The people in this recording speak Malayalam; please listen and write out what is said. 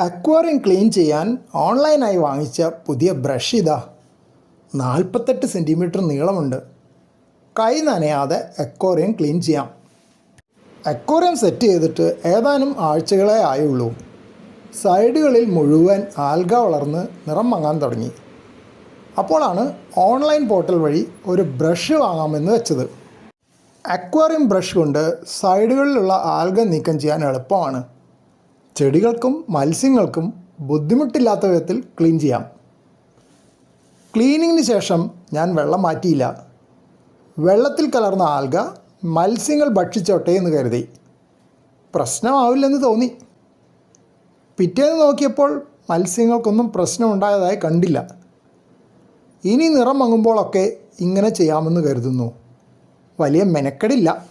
അക്വേറിയം ക്ലീൻ ചെയ്യാൻ ഓൺലൈനായി വാങ്ങിച്ച പുതിയ ബ്രഷ് ഇതാ. നാൽപ്പത്തെട്ട് സെന്റിമീറ്റർ നീളമുണ്ട്. കൈ നനയാതെ അക്വാറിയം ക്ലീൻ ചെയ്യാം. അക്വാറിയം സെറ്റ് ചെയ്തിട്ട് ഏതാനും ആഴ്ചകളെ ആയുള്ളൂ. സൈഡുകളിൽ മുഴുവൻ ആൽഗ വളർന്ന് നിറം മങ്ങാൻ തുടങ്ങി. അപ്പോഴാണ് ഓൺലൈൻ പോർട്ടൽ വഴി ഒരു ബ്രഷ് വാങ്ങാമെന്ന് വെച്ചത്. അക്വാറിയം ബ്രഷ് കൊണ്ട് സൈഡുകളിലുള്ള ആൽഗ നീക്കം ചെയ്യാൻ എളുപ്പമാണ്. ചെടികൾക്കും മത്സ്യങ്ങൾക്കും ബുദ്ധിമുട്ടില്ലാത്ത വിധത്തിൽ ക്ലീൻ ചെയ്യാം. ക്ലീനിങ്ങിന് ശേഷം ഞാൻ വെള്ളം മാറ്റിയില്ല. വെള്ളത്തിൽ കലർന്ന ആൽഗ മത്സ്യങ്ങൾ ഭക്ഷിച്ചോട്ടെ എന്ന് കരുതി. പ്രശ്നമാവില്ലെന്ന് തോന്നി. പിറ്റേന്ന് നോക്കിയപ്പോൾ മത്സ്യങ്ങൾക്കൊന്നും പ്രശ്നമുണ്ടായതായി കണ്ടില്ല. ഇനി നിറം മങ്ങുമ്പോഴൊക്കെ ഇങ്ങനെ ചെയ്യാമെന്ന് കരുതുന്നു. വലിയ മെനക്കെടില്ല.